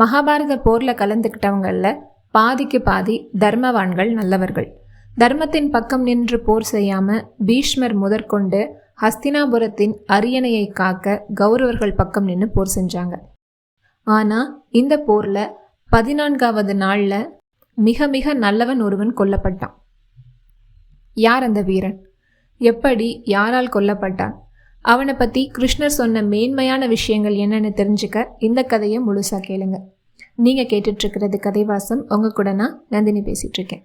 மகாபாரத போரில் கலந்துக்கிட்டவங்களில் பாதிக்கு பாதி தர்மவான்கள் நல்லவர்கள். தர்மத்தின் பக்கம் நின்று போர் செய்யாமல் பீஷ்மர் முதற்கொண்டு ஹஸ்தினாபுரத்தின் அரியணையை காக்க கௌரவர்கள் பக்கம் நின்று போர் செஞ்சாங்க. ஆனால் இந்த போரில் பதினான்காவது நாளில் மிக மிக நல்லவன் ஒருவன் கொல்லப்பட்டான். யார் அந்த வீரன்? எப்படி யாரால் கொல்லப்பட்டான்? அவனை பற்றி கிருஷ்ணர் சொன்ன மேன்மையான விஷயங்கள் என்னென்னு தெரிஞ்சுக்க இந்த கதையை முழுசாக கேளுங்க. நீங்கள் கேட்டுட்ருக்கிறது கதைவாசம். உங்கள் கூட நான் நந்தினி பேசிகிட்ருக்கேன்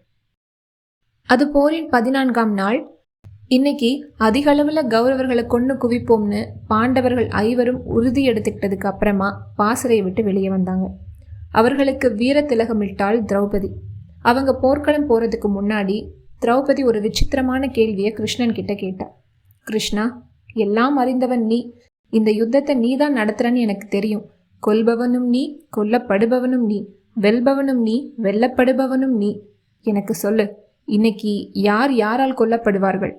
அது போரின் பதினான்காம் நாள். இன்னைக்கு அதிக அளவில் கௌரவர்களை கொண்டு குவிப்போம்னு பாண்டவர்கள் ஐவரும் உறுதி எடுத்துக்கிட்டதுக்கு அப்புறமா பாசறையை விட்டு வெளியே வந்தாங்க. அவர்களுக்கு வீர திலகமிட்டாள் திரௌபதி. அவங்க போர்க்களம் போகிறதுக்கு முன்னாடி திரௌபதி ஒரு விசித்திரமான கேள்வியை கிருஷ்ணன் கிட்ட கேட்டா. கிருஷ்ணா எல்லாம் அறிந்தவன் நீ. இந்த யுத்தத்தை நீ தான் நடத்துறன்னு எனக்கு தெரியும். கொல்பவனும் நீ கொல்லப்படுபவனும் நீ வெல்பவனும் நீ வெல்லப்படுபவனும் நீ. எனக்கு சொல்லு இன்னைக்கு யார் யாரால் கொல்லப்படுவார்கள்?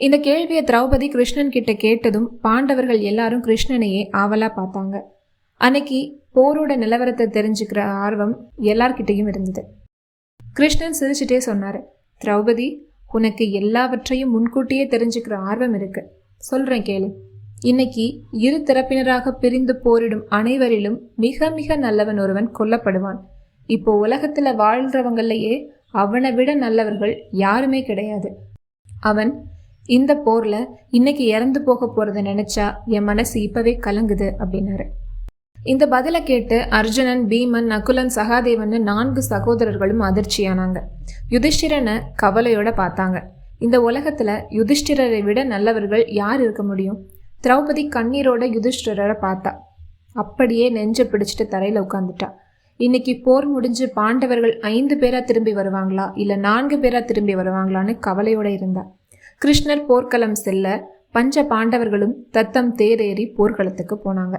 இந்த கேள்வியை திரௌபதி கிருஷ்ணன் கிட்ட கேட்டதும் பாண்டவர்கள் எல்லாரும் கிருஷ்ணனையே ஆவலா பார்த்தாங்க. அன்னைக்கு போரோட நிலவரத்தை தெரிஞ்சுக்கிற ஆர்வம் எல்லார்கிட்டையும் இருந்தது. கிருஷ்ணன் சிரிச்சுட்டே சொன்னார் திரௌபதி உனக்கு எல்லாவற்றையும் முன்கூட்டியே தெரிஞ்சுக்கிற ஆர்வம் இருக்குது சொல்றேன் கேளு. இன்னைக்கு இரு தரப்பினராக பிரிந்து போரிடும் அனைவரிலும் மிக மிக நல்லவன் ஒருவன் கொல்லப்படுவான். இப்போ உலகத்துல வாழ்றவங்களையே அவனை விட நல்லவர்கள் யாருமே கிடையாது. அவன் இந்த போர்ல இன்னைக்கு இறந்து போக போறத நினைச்சா என் மனசு இப்பவே கலங்குது அப்படின்னாரு. இந்த பதிலை கேட்டு அர்ஜுனன் பீமன் நகுலன் சகாதேவன் நான்கு சகோதரர்களும் அதிர்ச்சியானாங்க. யுதிஷ்டிரனை கவலையோட பார்த்தாங்க. இந்த உலகத்துல யுதிஷ்டிரரை விட நல்லவர்கள் யார் இருக்க முடியும்? திரௌபதி கண்ணீரோட யுதிஷ்டிரரை பார்த்தா. அப்படியே நெஞ்சை பிடிச்சிட்டு தரையில உட்காந்துட்டா இன்னைக்கு போர் முடிஞ்சு பாண்டவர்கள் ஐந்து பேரா திரும்பி வருவாங்களா? இல்ல நான்கு பேரா திரும்பி வருவாங்களான்னு கவலையோட இருந்தா. கிருஷ்ணர் போர்க்களம் செல்ல பஞ்ச பாண்டவர்களும் தத்தம் தேரேறி போர்க்களத்துக்கு போனாங்க.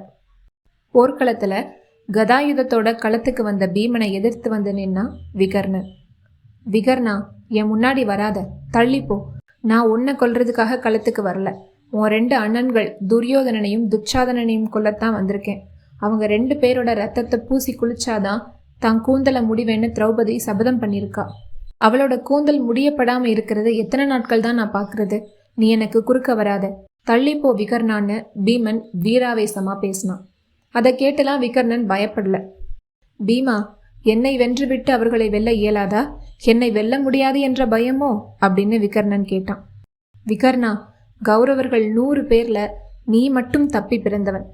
போர்க்களத்துல கதாயுதத்தோட களத்துக்கு வந்த பீமனை எதிர்த்து வந்து நின்னா விகர்ணன். விகர்ணா என் முன்னாடி வராத தள்ளிப்போ. நான் உன்னை கொல்றதுக்காக களத்துக்கு வரல. உன் ரெண்டு அண்ணன்கள் துரியோதனனையும் துச்சாதனனையும் கொல்லத்தான் வந்திருக்கேன். அவங்க ரெண்டு பேரோட ரத்தத்தை பூசி குளிச்சாதான் தான் கூந்தலை முடிவேன்னு திரௌபதி சபதம் பண்ணியிருக்கா. அவளோட கூந்தல் முடியப்படாமல் இருக்கிறது எத்தனை நாட்கள் தான் நான் பார்க்கறது? நீ எனக்கு குறுக்க வராத. தள்ளிப்போ விகர்ணான்னு பீமன் வீராவேசமாக பேசினான். அதை கேட்டுலாம் விகர்ணன் பயப்படல. பீமா என்னை வென்றுவிட்டு அவர்களை வெல்ல இயலாதா? என்னை வெல்ல முடியாது என்ற பயமோ? அப்படின்னு விகர்ணன் கேட்டான். விகர்ணா கௌரவர்கள் நூறு பேர்ல நீ மட்டும் தப்பி பிறந்தவன்.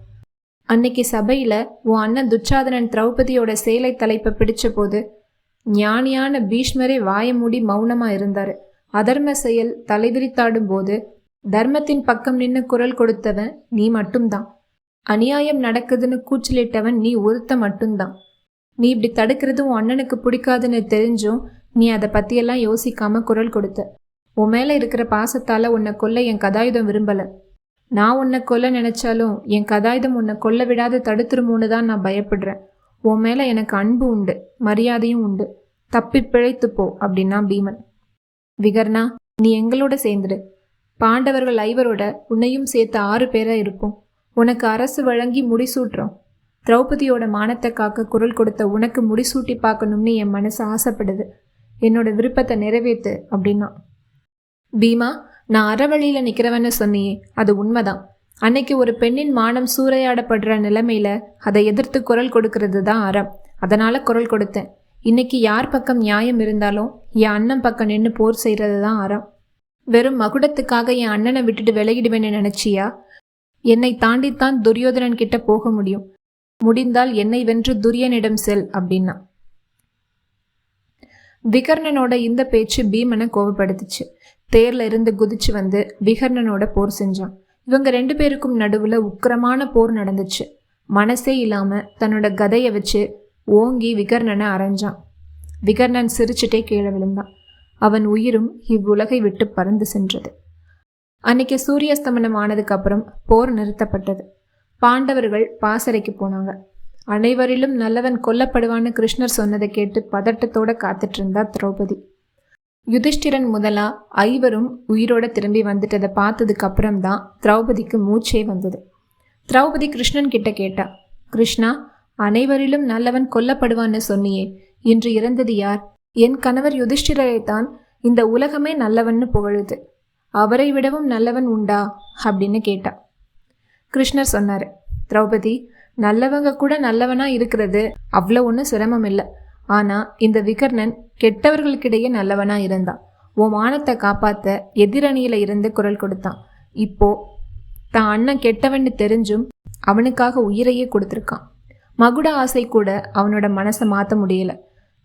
அன்னைக்கு சபையில உன் அண்ணன் துச்சாதனன் திரௌபதியோட சேலை தலைப்பை பிடிச்ச போது ஞானியான பீஷ்மரே வாய மூடி மௌனமா இருந்தாரு. அதர்ம செயல் தலைவிரித்தாடும் போது தர்மத்தின் பக்கம் நின்று குரல் கொடுத்தவன் நீ மட்டும்தான். அநியாயம் நடக்குதுன்னு கூச்சலிட்டவன் நீ ஒருத்த மட்டும்தான். நீ இப்படி தடுக்கிறது உன் அண்ணனுக்கு பிடிக்காதுன்னு தெரிஞ்சும் நீ அதை பற்றியெல்லாம் யோசிக்காம குரல் கொடுத்த உன் மேலே இருக்கிற பாசத்தால் உன்னை கொல்ல என் கதாயுதம் விரும்பலை. நான் உன்னை கொல்ல நினைச்சாலும் என் கதாயுதம் உன்னை கொல்ல விடாத தடுத்துருமோன்னு தான் நான் பயப்படுறேன். உன் மேலே எனக்கு அன்பு உண்டு மரியாதையும் உண்டு. தப்பி பிழைத்து போ அப்படின்னா பீமன். விகர்ணா நீ எங்களோட சேர்ந்துடு. பாண்டவர்கள் ஐவரோட உன்னையும் சேர்த்து ஆறு பேராக இருப்போம். உனக்கு அரசு வழங்கி முடிசூட்டுறோம். திரௌபதியோட மானத்தை காக்க குரல் கொடுத்த உனக்கு முடிசூட்டி பார்க்கணும்னு என் மனசு ஆசைப்படுது. என்னோட விருப்பத்தை நிறைவேற்று அப்படின்னா. பீமா நான் அறவழியில் நிற்கிறவன்னு சொன்னியே அது உண்மைதான். அன்னைக்கு ஒரு பெண்ணின் மானம் சூறையாடப்படுற நிலைமையில அதை எதிர்த்து குரல் கொடுக்கறது தான் அறம். அதனால குரல் கொடுத்தேன். இன்னைக்கு யார் பக்கம் நியாயம் இருந்தாலும் என் அண்ணன் பக்கம் நின்று போர் செய்கிறது தான் அறம். வெறும் மகுடத்துக்காக என் அண்ணனை விட்டுட்டு விலகிடுவேன்னு நினைச்சியா? என்னை தாண்டித்தான் துரியோதனன் கிட்ட போக முடியும். முடிந்தால் என்னை வென்று துரியனிடம் செல் அப்படின்னா. விகர்ணனோட இந்த பேச்சு பீமனை கோவப்படுத்துச்சு. தேர்ல இருந்து குதிச்சு வந்து விகர்ணனோட போர் செஞ்சான். இவங்க ரெண்டு பேருக்கும் நடுவுல உக்கிரமான போர் நடந்துச்சு. மனசே இல்லாம தன்னோட கதையை வச்சு ஓங்கி விகர்ணனை அரைஞ்சான். விகர்ணன் சிரிச்சுட்டே கீழே விழுந்தான். அவன் உயிரும் இவ்வுலகை விட்டு பறந்து சென்றது. அன்னைக்கு சூரியஸ்தமனம் ஆனதுக்கு அப்புறம் போர் நிறுத்தப்பட்டது. பாண்டவர்கள் பாசறைக்கு போனாங்க. அனைவரிலும் நல்லவன் கொல்லப்படுவான்னு கிருஷ்ணர் சொன்னதை கேட்டு பதட்டத்தோட காத்துட்டு இருந்தா திரௌபதி. யுதிஷ்டிரன் முதலா ஐவரும் உயிரோட திரும்பி வந்துட்டதை பார்த்ததுக்கு அப்புறம்தான் திரௌபதிக்கு மூச்சே வந்தது. திரௌபதி கிருஷ்ணன் கிட்ட கேட்டா கிருஷ்ணா அனைவரிலும் நல்லவன் கொல்லப்படுவான்னு சொன்னியே இன்று இறந்தது யார்? என் கணவர் யுதிஷ்டிரரை தான் இந்த உலகமே நல்லவன்னு புகழுது. அவரை விடவும் நல்லவன் உண்டா? அப்படின்னு கேட்டா. கிருஷ்ணர் சொன்னார் திரௌபதி நல்லவங்க கூட நல்லவனா இருக்கிறது அவ்வளோ ஒன்றும் சிரமம் இல்லை. ஆனால் இந்த விகர்ணன் கெட்டவர்களுக்கிடையே நல்லவனா இருந்தான். உன் மானத்தை காப்பாத்த எதிரணியில இருந்து குரல் கொடுத்தான். இப்போ தான் அண்ணன் கெட்டவன்னு தெரிஞ்சும் அவனுக்காக உயிரையே கொடுத்துருக்கான். மகுட ஆசை கூட அவனோட மனசை மாற்ற முடியல.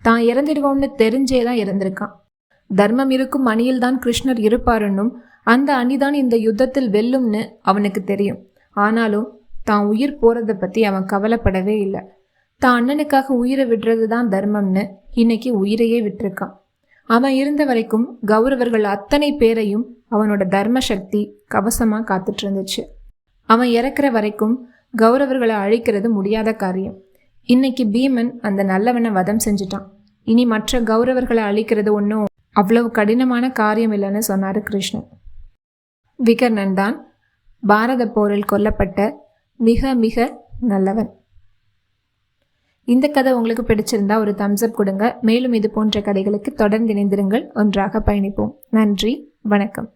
தான் இறந்துடுவோம்னு தெரிஞ்சே தான் இறந்திருக்கான். தர்மம் இருக்கும் அணியில்தான் கிருஷ்ணர் இருப்பாருன்னும் அந்த அணிதான் இந்த யுத்தத்தில் வெல்லும்னு அவனுக்கு தெரியும். ஆனாலும் தான் உயிர் போறதை பத்தி அவன் கவலைப்படவே இல்லை. தான் அண்ணனுக்காக உயிரை விடுறது தான் தர்மம்னு இன்னைக்கு உயிரையே விட்டுருக்கான். அவன் இருந்த வரைக்கும் கௌரவர்கள் அத்தனை பேரையும் அவனோட தர்ம சக்தி கவசமா காத்துட்டு இருந்துச்சு அவன் இறக்குற வரைக்கும் கௌரவர்களை அழிக்கிறது முடியாத காரியம். இன்னைக்கு பீமன் அந்த நல்லவனை வதம் செஞ்சுட்டான். இனி மற்ற கௌரவர்களை அழிக்கிறது ஒன்றும் அவ்வளவு கடினமான காரியம் இல்லைன்னு சொன்னார் கிருஷ்ணன். விகர்ணன் தான் பாரத போரில் கொல்லப்பட்ட மிக மிக நல்லவன். இந்த கதை உங்களுக்கு பிடிச்சிருந்தா ஒரு தம்ஸ் அப் கொடுங்க. மேலும் இது போன்ற கதைகளுக்கு தொடர்ந்து இணைந்திருங்கள். ஒன்றாக பயணிப்போம். நன்றி. வணக்கம்.